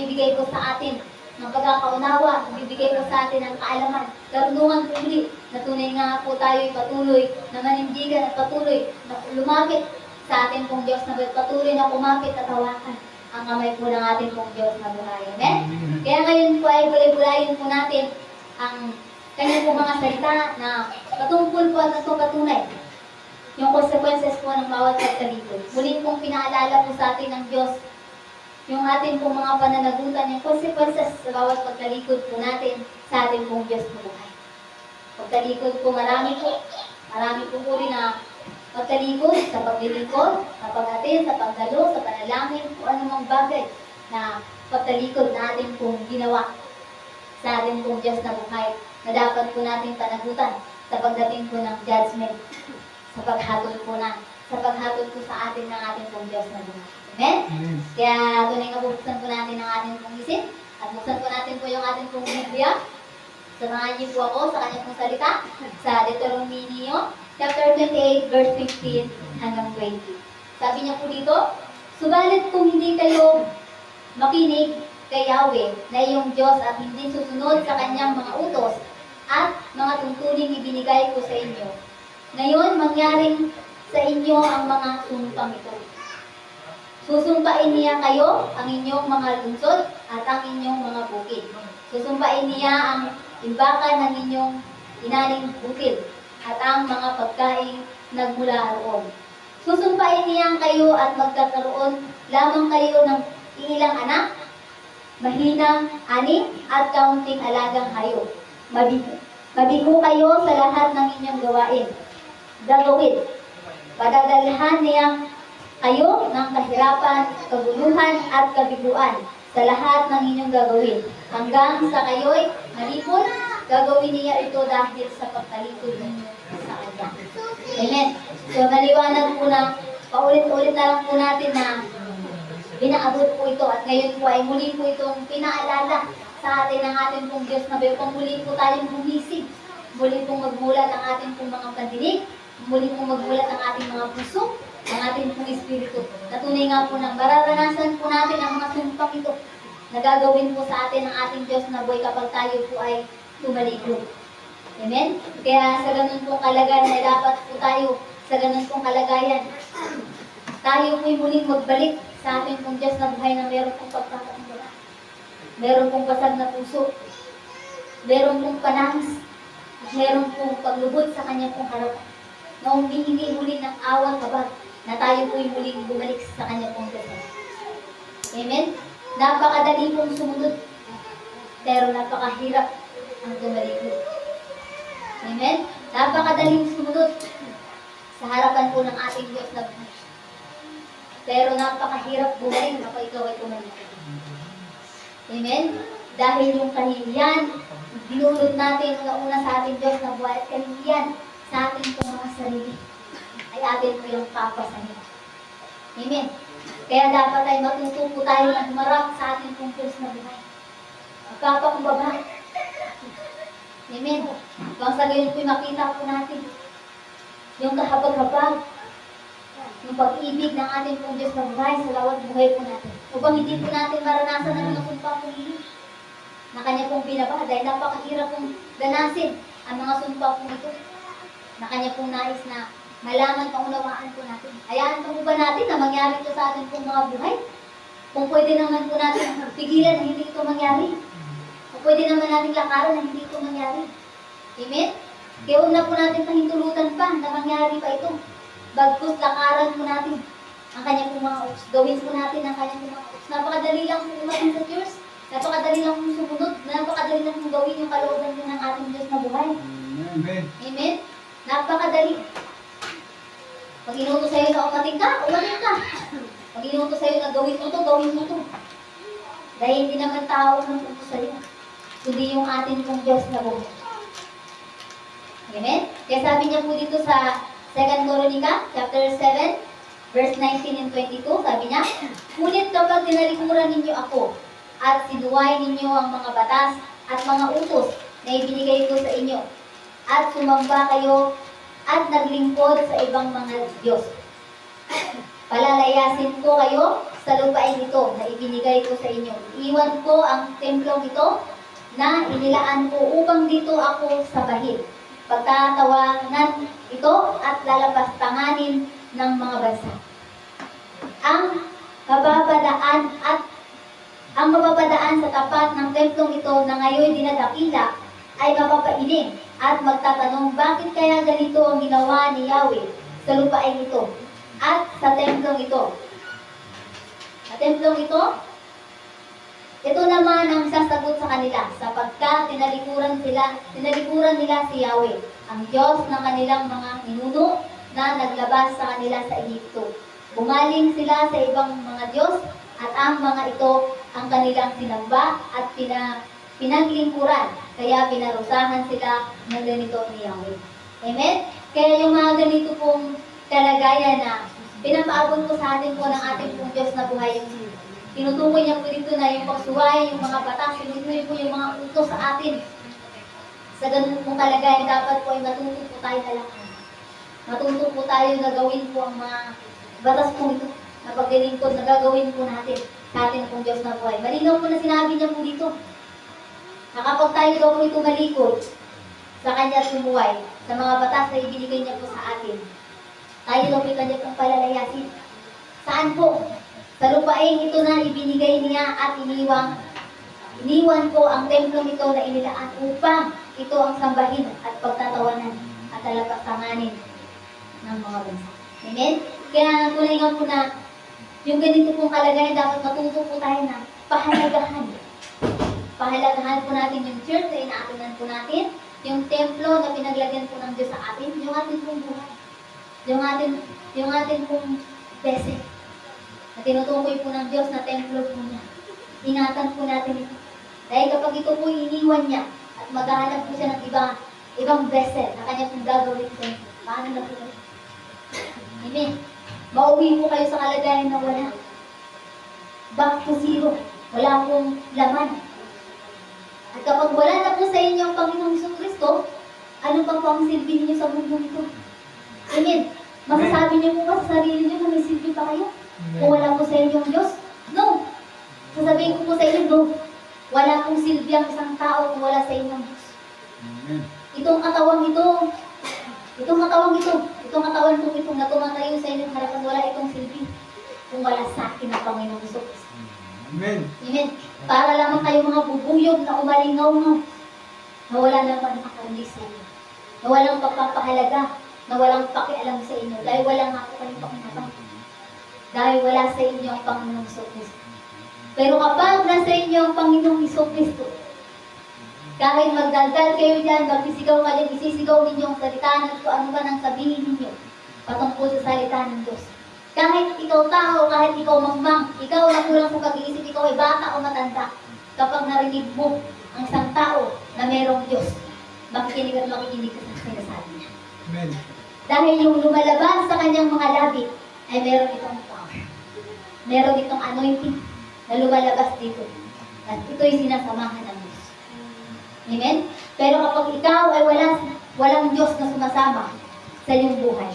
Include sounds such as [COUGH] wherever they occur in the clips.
nagbibigay po sa atin ng pagkakaunawa, nagbibigay po sa atin ng kaalaman, karunungan po muli, na tunay nga po tayo patuloy na manindigan at patuloy na lumapit sa ating pong Diyos na patuloy na kumapit at hawakan ang kamay po ng ating pong Diyos na buhay. Amen? Kaya ngayon po ay bulay-bulayin po natin ang kanyang po mga salita na patungkol po at nagpapatunay yung consequences po ng bawat pagkalikod. Muli pong pinaalala po sa atin ng Diyos yung ating pong mga pananagutan, yung consequences sa bawat pagkalikod po natin sa ating pong Diyos buhay. Pagkalikod po marami po, marami po rin na pagkalikod sa paglilingkod, sa pag-atin, sa pagdalo, sa panalangin, kung anumang bagay na pagkalikod na ating pong ginawa sa ating pong Diyos na buhay na dapat po nating panagutan sa pagdating po ng judgment sa paghatol po na sa paghatol po sa atin ng ating pong Diyos na buhay. Amen? Kaya tunay nga bubuksan po natin ang ating pong isip at buksan po natin po yung ating pong Biblia. Samahan niyo po ako sa kanyang pong salita sa Deuteronomio chapter 28 verse 15 hanggang 20. Sabi niya po dito, Subalit kung hindi kayo makinig kay Yahweh na iyong Diyos at hindi susunod sa kanyang mga utos at mga tungtuling ibinigay ko sa inyo, ngayon mangyaring sa inyo ang mga sumpang ito. Susumpain niya kayo ang inyong mga lungsod at ang inyong mga bukid. Susumpain niya ang imbakan ng inyong inaning bukid at ang mga pagkain nagmula roon. Susumpain niya kayo at magkakaroon lamang kayo ng ilang anak, mahinang ani at kaunting alagang hayop. Mabigo. Mabigo kayo sa lahat ng inyong gawain. Gagawin. Padadalhan niya kayo ng kahirapan, kaguluhan at kabiguan sa lahat ng inyong gagawin. Hanggang sa kayo'y malipon, gagawin niya ito dahil sa pagtalikod ninyo sa Kanya. Amen. So, maliwanag po na, paulit-ulit na lang po natin na binaabot po ito at ngayon po ay muli po itong pinaalala sa atin ng ating pong Diyos na bayo. Kung muli po tayong humisig, muli pong magmulat ang ating pong mga pandinig, muli pong magmulat ang ating mga puso, ang ating pong espiritu. Na tunay nga po na mararanasan po natin ang mga sumpang ito na gagawin po sa atin ng ating Diyos na buhay kapag tayo po ay tumalikod. Amen? Kaya sa ganun pong kalagayan na dapat po tayo sa ganun pong kalagayan, tayo po'y muling magbalik sa ating pong Diyos na buhay na meron pong pagkakakumbala. Meron pong basag na puso. Meron pong panangis. At meron pong paglubot sa kanya pong harapan. Na humihingi muli ng awang kabag na tayo po'y muling bumalik sa kanya pong Diyos. Amen? Napakadali pong sumunod. Pero napakahirap ang tumalikod. Amen? Napakadaling sumunod sa harapan po ng ating Diyos na buhay. Pero napakahirap bumalik kapag ikaw ay tumalikod. Amen? Dahil yung kahihiyan, dinulot natin una sa ating Diyos na buhay at kahihiyan sa ating pong mga sarili ay atin po yung papasahin. Amen? Kaya dapat ay matuto po tayo na humarap sa ating pong na buhay. Magpapakumbaba. Amen? Kung sa gayon po'y makita po natin yung kahabag-habag, yung pag-ibig ng ating pong Diyos na buhay sa lawat buhay po natin. Upang hindi po natin maranasan ang mga sumpa pong hili na kanya pong binaba dahil napakahirap pong ganasin ang mga sumpa pong ito na kanya pong nais na malaman paunawaan po natin. Hayaan po ba natin na mangyari ito sa ating pong mga buhay? Kung pwede naman po natin pigilan na hindi ito mangyari. Kung pwede naman natin lakaran na hindi ito mangyari. Amen? Kaya huwag na po natin pahintulutan pa na mangyari pa ito. Bagkus lakaran po natin ang kanyang pong mga ups. Gawin po natin ang kanyang pong mga ups. Napakadali lang po umating sa Diyos. Napakadali lang po sumunod. Napakadali lang po gawin yung kalooban din ng ating Diyos na buhay. Amen. Amen? Napakadali. Pag inuto sa'yo na umating ka, umating ka. Pag inuto sa'yo na gawin mo to, gawin mo to. Dahil hindi naman tao ang uto sa'yo. Kundi yung ating pong Diyos na buhay. Amen? Kaya sabi niya po dito sa 2 Coronica, chapter 7, verse 19 and 22, sabi niya, Ngunit kapag tinalikuran ninyo ako, at sinuway ninyo ang mga batas at mga utos na ibinigay ko sa inyo, at sumamba kayo at naglingkod sa ibang mga Diyos. [CLEARS THROAT] Palalayasin ko kayo sa lupain ito na ibinigay ko sa inyo. Iwan ko ang templong ito na inilaan ko upang dito ako sabahin. Pagtatawanan ito at lalapastanganin ng mga bansa. Ang kababalaan at ang mapapadaan sa tapat ng templong ito na ngayon dinadakila ay mapapailing at magtatanong bakit kaya ganito ang ginawa ni Yahweh sa lupain ito at sa templong ito. Sa templong ito, ito naman ang sasagot sa kanila sapagkat tinalikuran sila, tinalikuran nila si Yahweh, ang Diyos ng kanilang mga ninuno na naglabas sa kanila sa Egypto. Bumaling sila sa ibang mga Diyos at ang mga ito ang kanilang sinamba at pina, pinaglingkuran. Kaya pinarusahan sila ng ganito ni Yahweh. Amen? Kaya yung mga ganito pong kalagayan na pinapaabot po sa atin po ng ating pong Diyos na buhay yung Tinutukoy niya po dito na yung pagsuway, yung mga batas, tinutukoy po yung mga utos sa atin. Sa ganun pong kalagayan, dapat po ay matuto po tayo talaga. Matuto po tayo na gawin po ang mga batas po ito na paglilingkod na gagawin po natin sa ating pong Diyos na buhay. Malinaw po na sinabi niya po dito na kapag tayo daw po ito malikod sa kanya sumuway, sa mga batas na ibinigay niya po sa atin, tayo daw po kanya pong palalayasin. Saan po? Sa lupain ito na ibinigay niya at iniwang iniwan ko ang templong ito na inilaan upang ito ang sambahin at pagtatawanan at talapastanganin ng mga bansa. Amen? Kaya tunay nga po na yung ganito pong kalagayan dapat matuto po tayo na pahalagahan. Pahalagahan po natin yung church na inaatinan po natin, yung templo na pinaglagyan po ng Diyos sa atin, yung ating pong buhay. Yung ating, yung ating pong blessing na tinutukoy po ng Diyos na templo po niya. Ingatan po natin ito. Dahil kapag ito po iniwan niya at maghahanap po siya ng iba, ibang vessel na kanya pong gagawin inyo, paano na po kayo? Amen. Mauwi po kayo sa kalagayan na wala. Back to zero. Wala pong laman. At kapag wala na po sa inyo ang Panginoong Hesus Kristo, ano pa po ang silbi niyo sa mundo ito? Amen. Masasabi niyo po ba sa sarili niyo na may silbi pa kayo? Kung wala po sa inyo yung Diyos? No. Sasabihin ko po sa inyo, no. Wala pong silbi ang isang tao kung wala sa inyo ang Diyos. Amen. Itong katawang ito, itong katawang ito, itong katawan ko itong na tumatayo sa inyong harapan, wala itong silbi kung wala sa akin ang Panginoong Hesus. Amen. Amen. Para lamang kayo mga bubuyog na umalingaw mo, na wala naman nakakarindi sa inyo, na walang pagpapahalaga, na walang pakialam sa inyo, dahil wala nga po kayong pakinabang. Dahil wala sa inyo ang Panginoong Hesus. Pero kapag nasa inyo ang Panginoong Hesus, kahit magdaldal kayo dyan, magsisigaw ka dyan, isisigaw ninyo ang salita ng ano man ang sabihin ninyo patungkol sa salita ng Diyos. Kahit ikaw tao, kahit ikaw magmang, ikaw na kulang sa pag-iisip, ikaw ay bata o matanda, kapag narinig mo ang isang tao na merong Diyos, makikinig at makikinig ka sa sinasabi niya. Amen. Dahil yung lumalabas sa kanyang mga labi, ay meron itong power. Meron itong anointing na lumalabas dito. At ito'y sinasamahan ng Diyos. Amen? Pero kapag ikaw ay wala, walang Diyos na sumasama sa iyong buhay,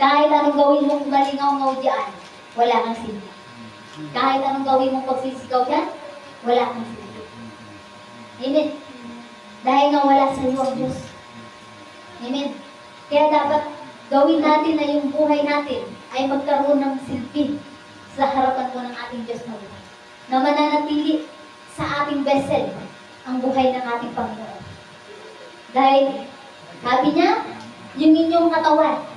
kahit anong gawin mong malingaw-ngaw diyan, wala kang silbi. Kahit anong gawin mong pagsisigaw diyan, wala kang silbi. Amen? Dahil nga wala sa iyo ang Diyos. Amen? Kaya dapat gawin natin na yung buhay natin ay magkaroon ng silbi sa harapan po ng ating Diyos na buhay. Na mananatili sa ating vessel ang buhay ng ating Panginoon. Dahil, sabi niya, yung inyong katawan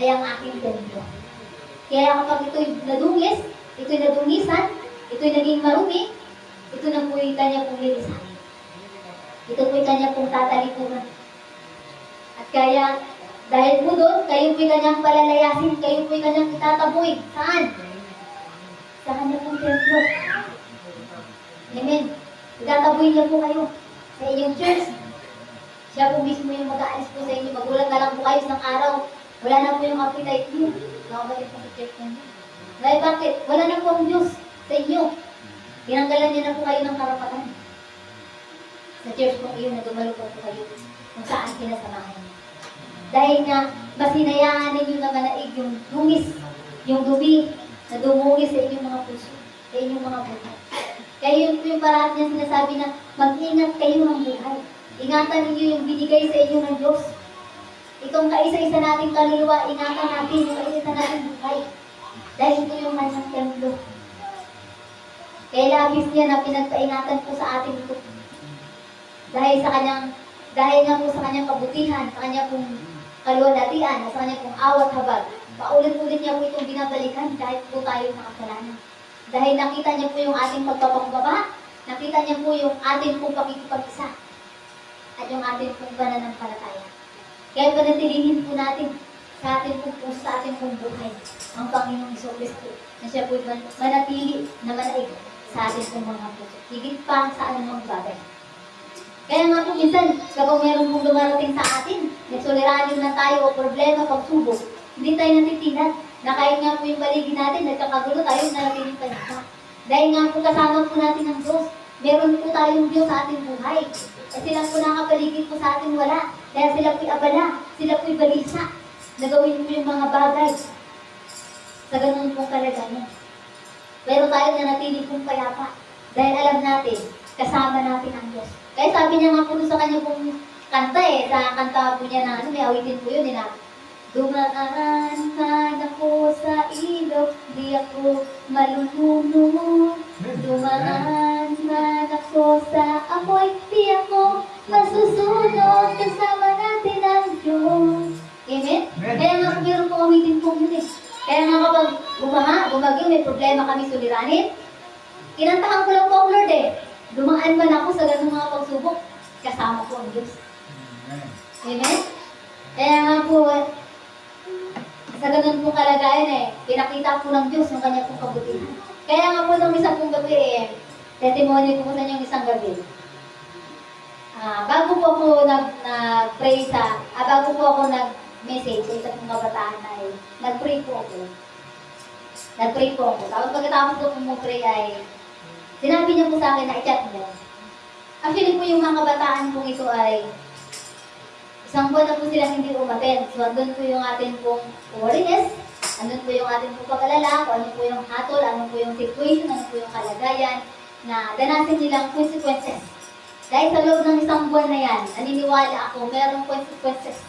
ay ang aking templo. Kaya kapag ito'y nadungis, ito'y nadungisan, ito'y naging marumi, ito na po'y kanya pong lilisanin. Ito po'y kanya pong tatalikuran. At kaya, dahil po doon, kayo po'y kanyang palalayasin, kayo po'y kanyang itataboy. Saan? Sa kanya pong templo. Amen. Itataboy niya po kayo sa inyong church. Siya po mismo yung mag-aalis po sa inyo. Magulat na lang po kayo isang araw. Wala na po yung appetite niyo. Nakabalik po sa church niyo. Dahil bakit? Wala na po ang Diyos sa inyo. Tinanggalan niya na po kayo ng karapatan. Sa church po iyon na dumalo po kayo kung saan kinasamahan niyo. Dahil nga, mas hinayaan ninyo na manaig yung dungis, yung dumi na dumugi sa inyong mga puso, sa inyong mga buhay. Kaya yun po yung paraan niya sinasabi na mag-ingat kayo ng buhay. Ingatan ninyo yung binigay sa inyo ng Diyos. Itong kaisa-isa nating kaluluwa, ingatan natin yung kaisa-isa nating buhay. Dahil ito yung kanyang templo. Kaya labis niya na pinagpaingatan po sa atin ito. Dahil sa kanyang, dahil nga po sa kanyang kabutihan, sa kanyang pong kaluwalhatian, sa kanyang pong awat habag, paulit-ulit niya po itong binabalikan kahit po tayo makasalanan. Dahil nakita niya po yung ating pagpapakumbaba, nakita niya po yung ating pong pakikipag-isa, at yung ating pong pananampalataya. Kaya panatilihin po natin sa ating pong puso, sa ating pong buhay, ang Panginoong Iso Kristo, na siya po man- manatili na manaig sa ating pong mga puso. Higit pa sa anumang bagay. Kaya nga po minsan, kapag meron pong dumarating sa atin, nagsuliranin na tayo o problema, pagsubok, hindi tayo natitinag. Na kahit nga po yung paligid natin, nagkakagulo tayo, narating pa pa. Dahil nga po kasama po natin ang Diyos. Meron po tayong Diyos sa ating buhay. At sila po nakapaligid po sa ating wala. Dahil sila po'y abala, sila po'y balisa. Nagawin po yung mga bagay sa ganun pong kalagayan. Pero tayo na natili pong payapa. Dahil alam natin, kasama natin ang Diyos. Kaya sabi niya nga po sa kanya pong kanta eh, sa kanta po niya na ano, may awitin po yun eh na, Dumaan man ako sa ilog, di ako malulunod. Dumaan man ako sa apoy, di ako masusunod. Kasama natin ang Diyos. Amen? Amen. Kaya nga po meron po awitin po yun eh. Kaya nga kapag bumaha, bumagyo, may problema kami suliranin, kinantahan ko lang po ang Lord eh. Dumaan man ako sa ganung mga pagsubok, kasama ko ang Diyos. Amen. Kaya nga po, sa ganun pong kalagayan eh, pinakita po ng Diyos yung kanya pong kabutihan. Kaya nga po nung isang pong gabi eh, testimony ko po sa inyo isang gabi. Ah, bago po ako nag, nag-pray sa, ah, bago po ako nag-message sa pong kabataan na eh, nag-pray po ako. Nag-pray po ako. Tapos pagkatapos ko pong mag-pray ay, sinabi niya po sa akin na i-chat niya. Actually po yung mga kabataan pong ito ay Isang buwan na po sila hindi umaten. So, andun po yung ating pong worriness, andun po yung ating pong pag-alala, kung ano po yung hatol, ano po yung situation, ano po yung kalagayan, na danasin nilang consequences. Dahil sa loob ng isang buwan na yan, naniniwala ako, merong consequences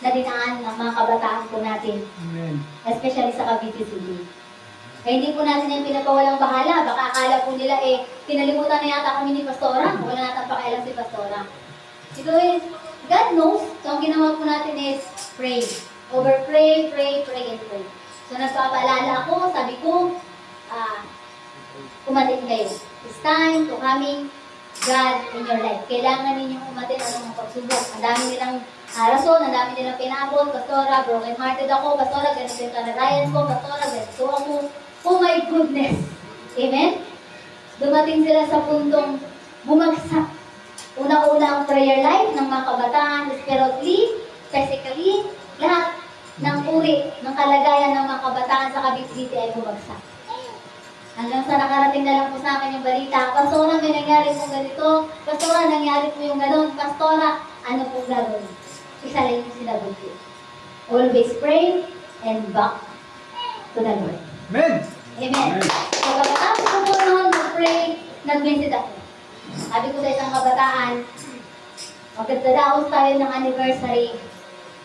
na dinaan ng mga kabataan po natin, Amen. especially sa Cavite City. Kaya hindi po natin yung pinapawalang bahala. Baka akala po nila eh, pinalimutan na yata kami ni Pastora. Wala natin pakailan si Pastora. Ito is, God knows. So, ang ginawa po natin is pray. Over pray, pray, pray, and pray. So, nagpapaalala ako, sabi ko, ah, umatin kayo. It's time to coming God in your life. Kailangan ninyong umatin ang mga pagsubok. Ang dami nilang ah, rason, ang dami nilang pinabot. Pastora, broken hearted ako. Pastora, ganito yung kalagayan ko. Pastora, ganito ako. Oh my goodness. Amen? Dumating sila sa puntong bumagsak Una-una ang prayer life ng mga kabataan, spiritually, physically, lahat ng uri ng kalagayan ng mga kabataan sa Cavite ay bumagsak. Hanggang sa nakarating na lang po sa akin yung balita, Pastora, may nangyari po ganito. Pastora, nangyari po yung ganon. Pastora, ano po gagawin? Isa lang yung sinabi ko. Always pray and back to the Lord. Amen. Amen. So, pagkatapos ko po noon mag-pray, nag-visit ako. Sabi ko sa isang kabataan, magdadaos tayo ng anniversary.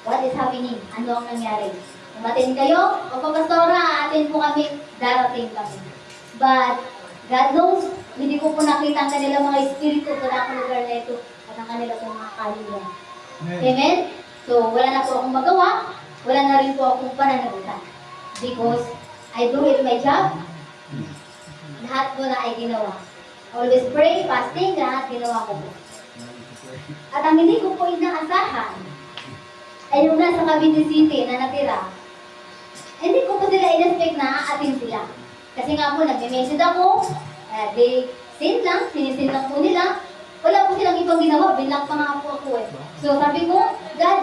What is happening? Ano ang nangyari? Umatin kayo, o pastora, atin po kami, darating kami. But, God knows, hindi ko po nakita ang kanilang mga espiritu sa akong lugar na ito at ang kanilang pong mga kaluluwa. Amen. Amen? So, wala na po akong magawa, wala na rin po akong pananagutan. Because, I do it my job, lahat po na ay ginawa. Always pray, fasting, lahat ginawa ko po. At ang hindi ko po inaasahan, ay yung nasa Cavite City na natira, hindi ko po sila in-expect na aatin sila. Kasi nga po, nagme-message ako, uh, they send lang, sinisend lang po nila, wala po silang ibang ginawa, bilang pa nga po ako eh. So sabi ko, God,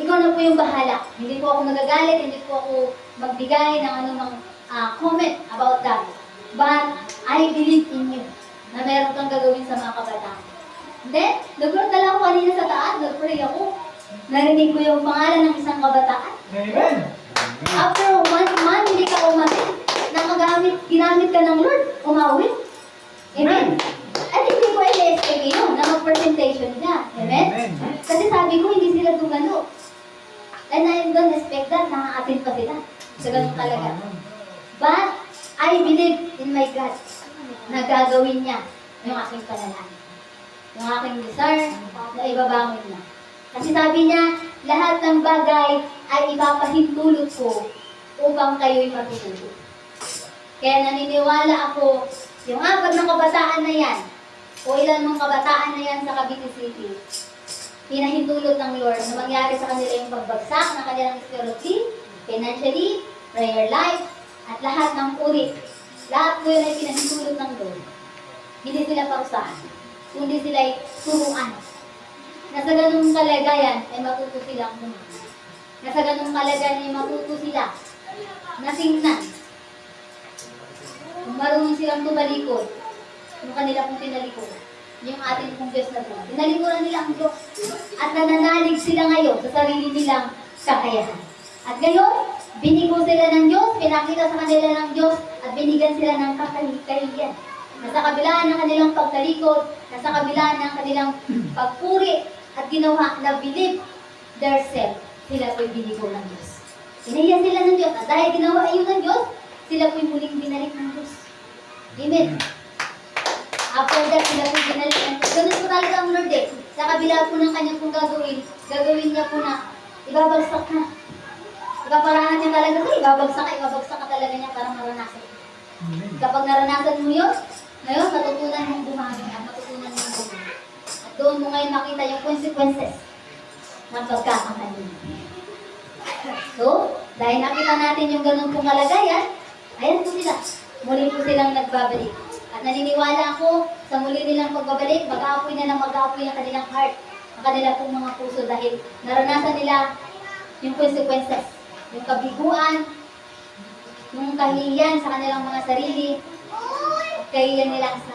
ikaw na po yung bahala. Hindi po ako nagagalit, hindi po ako magbigay ng anumang ah, comment about that. But I believe in you na meron kang gagawin sa mga kabataan. Hindi, nag-roll na lang ako kanina sa taas, nag-pray ako. Narinig ko yung pangalan ng isang kabataan. Amen. After one month, hindi ka umatin. Na magamit, ginamit ka ng Lord, umawit. Amen. At hindi ko i-expect yun na mag-presentation niya. Amen? Amen. Kasi sabi ko, hindi sila gumano. And I don't expect that, nakaka-attend pa sila. Sa ganun talaga. But, I believe in my God na gagawin niya yung aking panalangin. Yung aking desire na ibabangon niya. Kasi sabi niya, lahat ng bagay ay ipapahintulot ko upang kayo'y matutulog. Kaya naniniwala ako, yung apat ng kabataan na yan, o ilan mong kabataan na yan sa Cavite City, pinahintulot ng Lord na mangyari sa kanila yung pagbagsak ng kanilang spirituality, financially, prayer life, at lahat ng uri. Lahat po yun ay pinahintulot ng Lord. Hindi sila parusahan, kundi sila ay turuan. Na sa ganung kalagayan ay matuto silang kumain. Na sa ganung kalagayan ay matuto sila na tingnan. Kung marunong silang tumalikod, yung kanila pong tinalikod, yung ating pong Diyos na Diyos. Tinalikuran nila ang Diyos. At nananalig sila ngayon sa sarili nilang kakayahan. At ngayon, binigo sila ng Diyos, pinakita sa kanila ng Diyos, at binigyan sila ng kakahiyan. Nasa kabila ng kanilang pagtalikod, nasa kabila ng kanilang pagpuri, at ginawa na believe their self, sila po'y binigo ng Diyos. Pinahiya sila ng Diyos, at dahil ginawa iyon ng Diyos, sila po'y muling binalik ng Diyos. Amen. After that, sila po binalik ng Diyos. Ganun po talaga ang Lord eh. Sa kabila po ng kanyang pong gagawin, gagawin niya po na ibabagsak na. Ipaparahan niya talaga ito, ibabagsak ka, ibabagsak ka talaga niya para maranasan. Amen. Kapag naranasan mo yun, ngayon matutunan mong bumagi at matutunan mong bumagi. At doon mo ngayon makita yung consequences ng pagkakamali. So, dahil nakita natin yung ganun pong kalagayan, ayan po sila. Muli po silang nagbabalik. At naniniwala ako sa muli nilang pagbabalik, mag-aapoy na ng mag-aapoy ang kanilang heart, ang kanilang pong mga puso dahil naranasan nila yung consequences, yung kabiguan, yung kahihiyan sa kanilang mga sarili, kahihiyan nila sa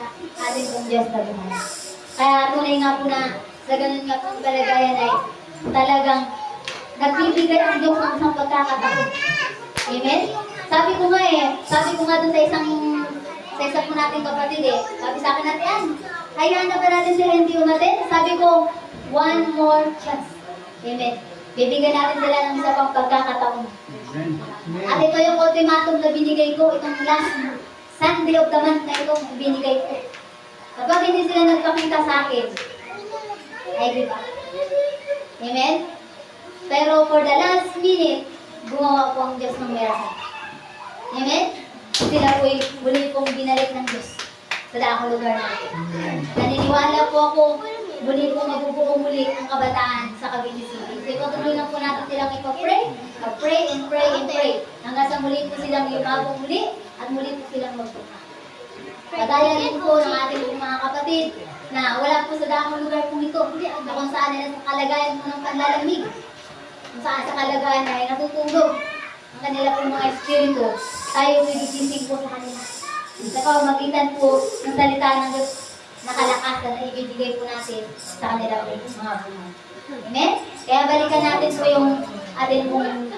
ating pong Diyos na buhay. Kaya tunay nga po na sa ganun nga pong kalagayan ay talagang nagbibigay ang Diyos ng isang pagkakataon. Amen? Sabi ko nga eh, sabi ko nga dun sa isang sa isa po nating kapatid eh, sabi sa akin natin, hayaan na ba natin sila hindi umatin? Sabi ko, one more chance. Amen. Bibigyan natin sila ng isa pang pagkakataon. At ito yung ultimatum na binigay ko, itong last Sunday of the month na itong binigay ko. Kapag hindi sila nagpakita sa akin, ay di ba? Amen? Pero for the last minute, gumawa po ang Diyos ng miracle. Amen? Sila po'y muli pong binalik ng Diyos sa daang lugar natin. Naniniwala po ako, muli po mabubuo muli ang kabataan sa Cavite City. So patuloy lang po natin silang ipag-pray, mag-pray and pray and pray. Hanggang sa muli po silang lumabong muli at muli po silang magbuka. Padaya rin po ng ating mga kapatid na wala po sa damang lugar pong ito na kung saan ay nasa kalagayan po ng panlalamig. Kung saan sa kalagayan ay natutulog ang kanila pong mga espiritu. Tayo po gigising po sa kanila. Sa pamamagitan po ng salita ng Diyos na kalakasan na ibibigay po natin sa kanila po mga buhay. Amen? Kaya balikan natin po yung ating pong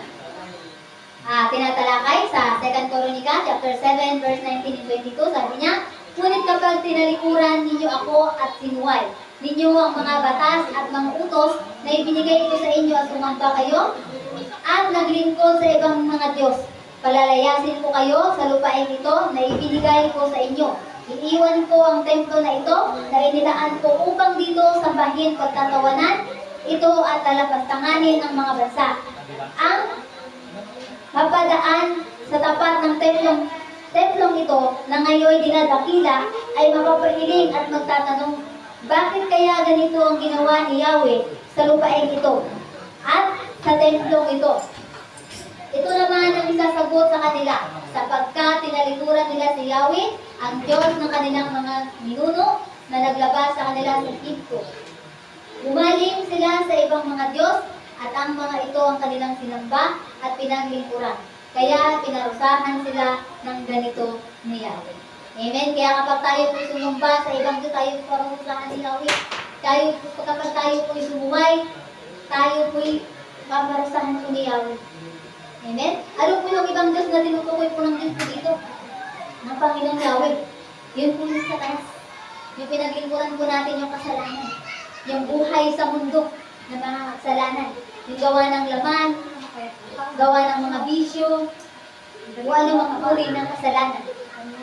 ah, tinatalakay sa 2 Coronica, chapter 7, verse 19 and 22. Sabi niya, Ngunit kapag tinalikuran ninyo ako at sinuway, ninyo ang mga batas at mga utos na ibinigay ko sa inyo at sumamba kayo, at naglingkod sa ibang mga Diyos. Palalayasin ko kayo sa lupain ito na ibinigay ko sa inyo. Iiwan ko ang templo na ito na inilaan ko upang dito sambahin pagtatawanan ito at talapastanganin ng mga bansa. Ang mapadaan sa tapat ng templong templong ito na ngayon dinadakila ay mapapahiling at magtatanong, bakit kaya ganito ang ginawa ni Yahweh sa lupain ito at sa templong ito? Ito naman ang isasagot sa kanila sapagkat tinalikuran nila si Yahweh, ang Diyos ng kanilang mga ninuno na naglabas sa kanila sa Egypto. Umaling sila sa ibang mga Diyos at ang mga ito ang kanilang sinamba at pinaglingkuran. Kaya pinarusahan sila ng ganito ni Yahweh. Amen? Kaya kapag tayo po sumumba sa ibang Diyos, tayo parusahan ni Yahweh. Tayo kapag tayo po sumuway, tayo po paparusahan po ni Yahweh. Amen? Ano po yung ibang Diyos na tinutukoy po ng Diyos po dito? Ng Panginoong Yahweh. Yun po yung satanas. Yung pinaglingkuran po natin yung kasalanan. Yung buhay sa mundo na mga kasalanan. Yung gawa ng laman, gawa ng mga bisyo, kung ano mga uri ng kasalanan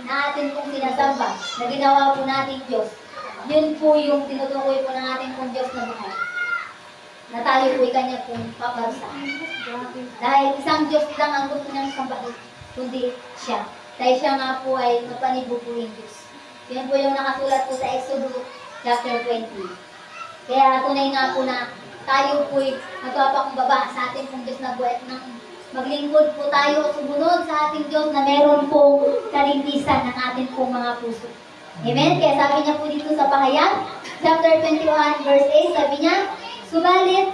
na atin pong sinasamba, na ginawa po natin Diyos. Yun po yung tinutukoy po ng ating pong Diyos na buhay. Na tayo po kanya pong paparusahan. Dahil isang Diyos lang ang gusto niyang sambahin, kundi siya. Dahil siya nga po ay mapanibubuing Diyos. Yan po yung nakasulat po sa Exodus chapter 20. Kaya tunay nga po na tayo po'y magpapakumbaba sa ating pong Diyos na buhay ng maglingkod po tayo sumunod sa ating Diyos na meron pong kaligtisan ng ating pong mga puso. Amen? Kaya sabi niya po dito sa Pahayag, chapter 21, verse 8, sabi niya, Subalit,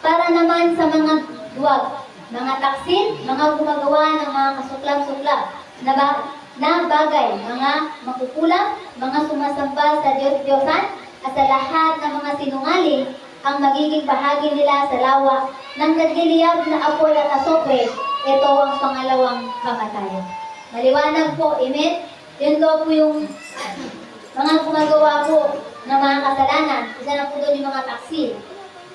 para naman sa mga duwag, mga taksin, mga gumagawa ng mga kasuklap-suklap, na, ba- na bagay, mga makukulang, mga sumasamba sa Diyos-Diyosan, at sa lahat ng mga sinungaling, ang magiging bahagi nila sa lawa ng nagliliyab na apoy at asopre, ito ang pangalawang kamatayan. Maliwanag po, amen? Yun daw po yung mga gumagawa po ng mga kasalanan. Isa na po doon yung mga taksil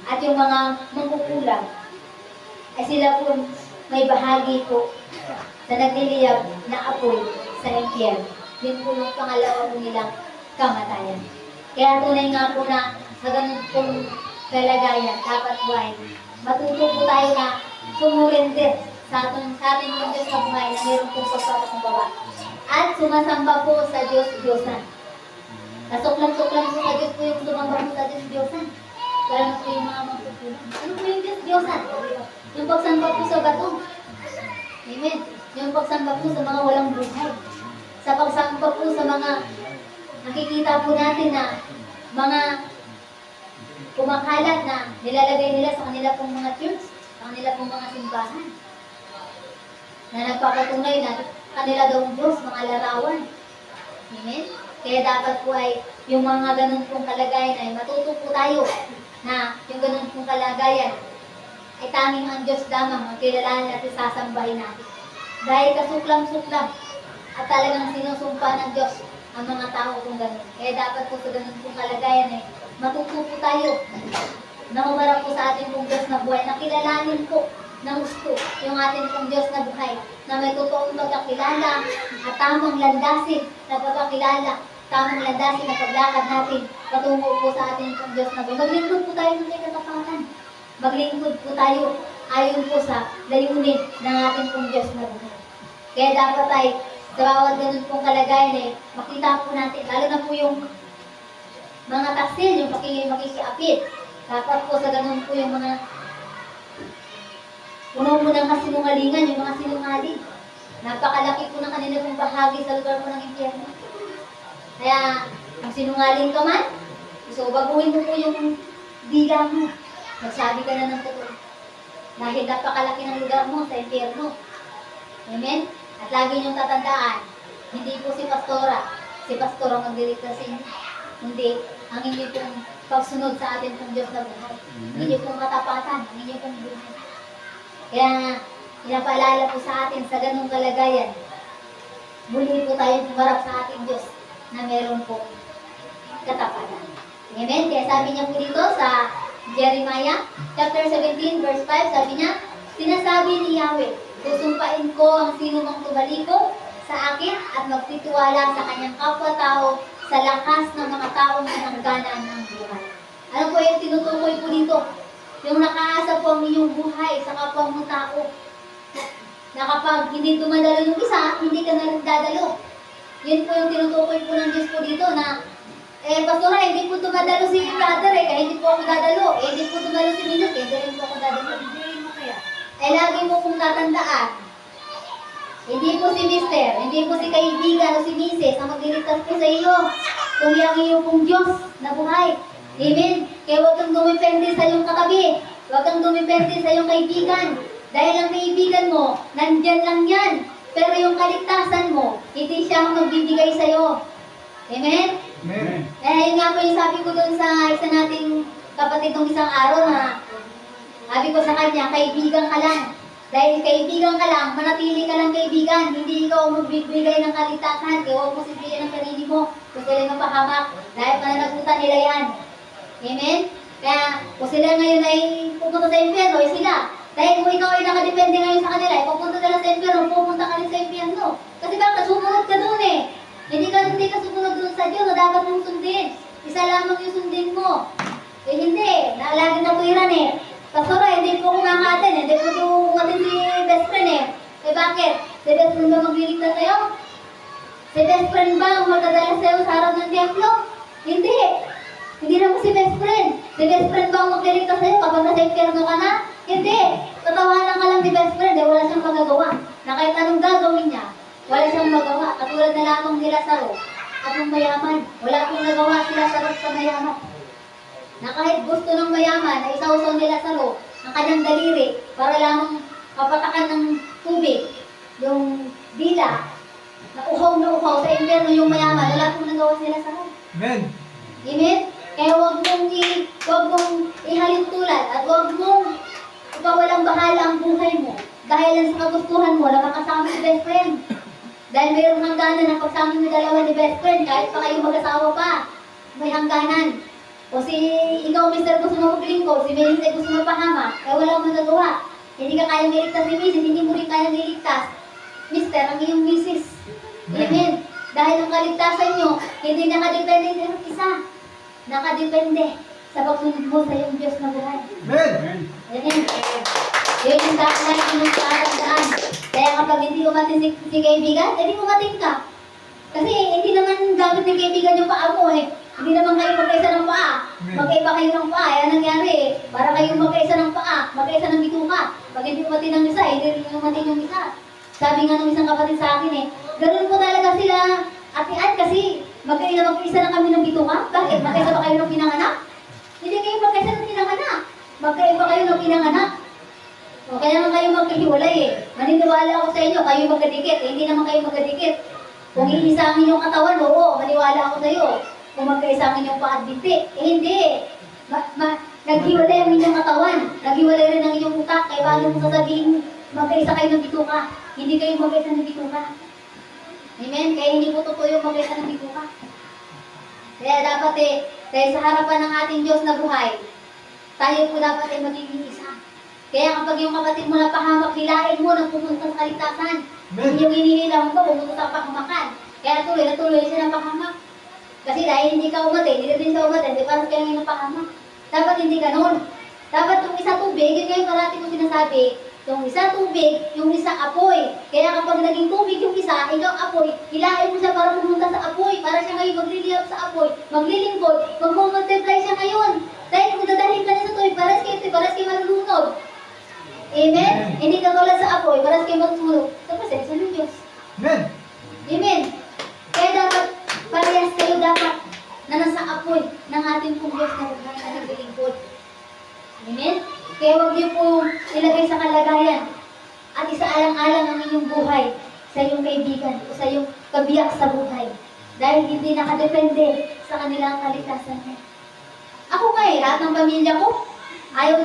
at yung mga mangkukulang. Ay sila po may bahagi po sa nagliliyab na apoy sa impyerno. Yun po yung pangalawa po nilang kamatayan. Kaya tunay nga po na sa ganun pong kalagayan, dapat po ay matuto po tayo na sumurender sa ating, sa ating mga Diyos na buhay na mayroon pong pagpapakumbaba. At sumasamba po sa Diyos-Diyosan. Nasuklang-suklang po sa Diyos po yung sumamba po sa Diyos-Diyosan. Lalo na po yung mga magkukulang. Ano po? Yung pagsamba po sa bato. Amen. Yung pagsamba po sa mga walang buhay. Sa pagsamba po sa mga nakikita po natin na mga kumakalat na nilalagay nila sa kanila pong mga church, sa kanila pong mga simbahan. Na nagpapatunay na kanila daw ang Diyos, mga larawan. Amen? Kaya dapat po ay yung mga ganun pong kalagayan ay matuto po tayo na yung ganun pong kalagayan ay tanging ang Diyos lamang ang kilalanin at isasambahin natin. Dahil kasuklang-suklang at talagang sinusumpa ng Diyos ang mga tao kung ganun. Kaya dapat po sa ganun pong kalagayan ay po tayo na humarap po sa ating pong Diyos na buhay, na kilalanin po ng gusto yung ating pong Diyos na buhay, na may totoong pagkakilala at tamang landasin na pagkakilala, tamang landasin na paglakad natin patungo po sa ating pong Diyos na. Maglingkod po tayo ng may katapatan. Maglingkod po tayo ayon po sa layunin ng ating pong Diyos na buhay. Kaya dapat ay sa bawat ganun pong kalagayan eh, makita po natin, lalo na po yung mga taksil, yung paki, makikiapit. Dapat po sa ganun po yung mga unang-unang kasinungalingan, yung mga sinungaling. Napakalaki po ng kanila pong bahagi sa lugar po ng impyerno. Kaya, kung sinungaling ka man, so baguhin mo po yung dila mo. Magsabi ka na ng totoo. Dahil napakalaki ng lugar mo sa impyerno. Amen? At lagi niyong tatandaan, hindi po si Pastora, si Pastora ang magdirekta sa inyo. Hindi, ang inyo pong pagsunod sa atin pong Diyos na buhay. Ang inyo pong katapatan, ang inyo pong buhay. Kaya nga, pinapaalala po sa atin sa ganung kalagayan, muli po tayo pumarap sa ating Diyos na meron po katapatan. Amen? Kaya sabi niya po dito sa Jeremiah chapter 17 verse 5, sabi niya, Sinasabi ni Yahweh, susumpain ko ang sino mang tumaliko sa akin at magtitiwala sa kanyang kapwa-tao sa lakas ng mga taong pinangganan ng buhay. Ano po yung tinutukoy po dito? Yung nakaasa po ang inyong buhay sa kapwa mo tao. Na kapag hindi dumadalo yung isa, hindi ka na rin dadalo. Yun po yung tinutukoy po ng Diyos po dito na eh, pastora, hindi po dumadalo si brother eh, hindi po ako dadalo. Eh, hindi po dumalo si Minot eh, rin po ako dadalo. Eh, lagi mo kong tatandaan, hindi po si mister, hindi po si kaibigan o si misis ang magliligtas po sa iyo. Kundi ang iyo pong Diyos na buhay. Amen. Kaya huwag kang dumipende sa iyong katabi. Huwag kang dumipende sa iyong kaibigan. Dahil ang kaibigan mo, nandyan lang yan. Pero yung kaligtasan mo, hindi siya ang magbibigay sa iyo. Amen? Amen. Eh, yun nga po yung sabi ko doon sa isa nating kapatid nung isang araw na sabi ko sa kanya, kaibigan ka lang. Dahil kaibigan ka lang, manatili ka lang kaibigan. Hindi ikaw magbibigay ng kaligtasan. Kaya huwag mo sipiyan ang sarili mo. Kung sila mapahamak. Dahil pananagutan nila yan. Amen? Kaya kung sila ngayon ay pupunta sa impyerno, ay sila. Dahil kung ikaw ay nakadepende ngayon sa kanila, ay pupunta sila sa impyerno, pupunta ka rin sa impyerno. Kasi baka sumunod ka doon eh. Hindi ka, hindi ka sumunod doon sa Diyos na dapat mong sundin. Isa lamang yung sundin mo. Eh hindi, naalagin na tuwiran eh. Pastora, hindi po kumakatin, hindi po kumatin si best friend eh. Eh bakit? Si best friend ba magliligtas sa'yo? Si best friend ba ang magdadala sa'yo sa araw ng templo? Hindi. Hindi naman si best friend. Si best friend ba ang magliligtas sa'yo kapag nasa impyerno ka na? Hindi. Tatawanan ka lang ni best friend eh, wala siyang magagawa. Na kahit anong gagawin niya, wala siyang magawa. Katulad na lamang nila sa at ng mayaman. Wala akong nagawa sila sa sa mayaman na kahit gusto ng mayaman na isausaw nila sa lo ang kanyang daliri para lamang mapatakan ng tubig yung dila na uhaw na uhaw sa impyerno yung mayaman wala pong nagawa sila sa lo Amen. Amen? Kaya huwag mong, i, huwag mong ihalin tulad at huwag mong ipawalang bahala ang buhay mo dahil lang sa kagustuhan mo na makasama si best friend. Dahil mayroong hangganan ng pagsama ni dalawa ni best friend kahit pa kayo mag-asawa pa. May hangganan. O si ikaw, mister, gusto mo maglingkod, si Melissa gusto mo pahama, kaya wala mo magagawa. Hindi ka kaya niligtas ni Mrs., hindi mo rin kaya niligtas. Mister, ang iyong misis. Amen. Dahil ang kaligtasan nyo, hindi nakadepende sa isa. Nakadepende sa pagsunod mo sa iyong Diyos na buhay. Amen. Amen. Yun yung dapat natin yung kaarandaan. Kaya kapag hindi umatin si, si kaibigan, edi umatin ka. Kasi hindi naman gamit ng kaibigan yung paa mo eh. Hindi naman kayo magkaisa ng paa. Magkaiba kayo ng paa. Yan nangyari eh. Para kayo magkaisa ng paa, magkaisa ng bituka. Pag hindi umatin ng isa, hindi rin umatin yung isa. Sabi nga ng isang kapatid sa akin eh, ganun po talaga sila atian kasi magkaisa magkaisa na kami ng bituka. Bakit? Magkaisa ba kayo ng pinanganak? Hindi kayo magkaisa ng pinanganak. Magkaiba kayo ng pinanganak. O kaya naman kayo magkahiwalay eh. Maniniwala ako sa inyo, kayo magkadikit. Eh, hindi naman kayo magkadikit. Kung iisangin yung katawan, oo, maniwala ako sa iyo. Kung magkaisangin yung paa at eh hindi. Ma, ma, naghiwalay ang inyong katawan. Naghiwalay rin ang inyong utak. Kaya paano mo sasabihin, magkaisa kayo ng bituka. Hindi kayo magkaisa ng bituka. Amen? Kaya hindi po totoo yung magkaisa ng bituka. Kaya dapat eh, dahil sa harapan ng ating Diyos na buhay, tayo po dapat ay magiging isa. Kaya kapag yung kapatid mo na pahamak, hilain mo na pumunta sa kaligtasan. Amen. Yung inihilaw mo, pumunta sa pahamakan. Kaya tuloy na tuloy siya ng pahamak. Kasi dahil hindi ka umatay, hindi din siya umatay, di parang kaya ng pahamak. Dapat hindi ganun. Dapat yung isa tubig, yun ngayon parati ko sinasabi, yung isa tubig, yung isa apoy. Kaya kapag naging tubig yung isa, ikaw apoy, hilain mo siya para pumunta sa apoy, para siya ngayon magliliyap sa apoy, maglilingkod, magmumultiply siya ngayon. Dahil kung dadalhin ka niya sa tubig, paras kayo, paras kayo malulunod. Amen? Hindi ka tulad sa apoy, paras kayo magsulog. Sa presensya ng Diyos. Amen. Amen? Kaya dapat, parehas kayo dapat na nasa apoy ng ating pong Diyos na buhay na naglilingkod. Amen? Kaya huwag niyo po ilagay sa kalagayan at isaalang-alang ang inyong buhay sa iyong kaibigan o sa iyong kabiyak sa buhay. Dahil hindi nakadepende sa kanilang kaligtasan niya. Ako nga eh, lahat ng pamilya ko, ayaw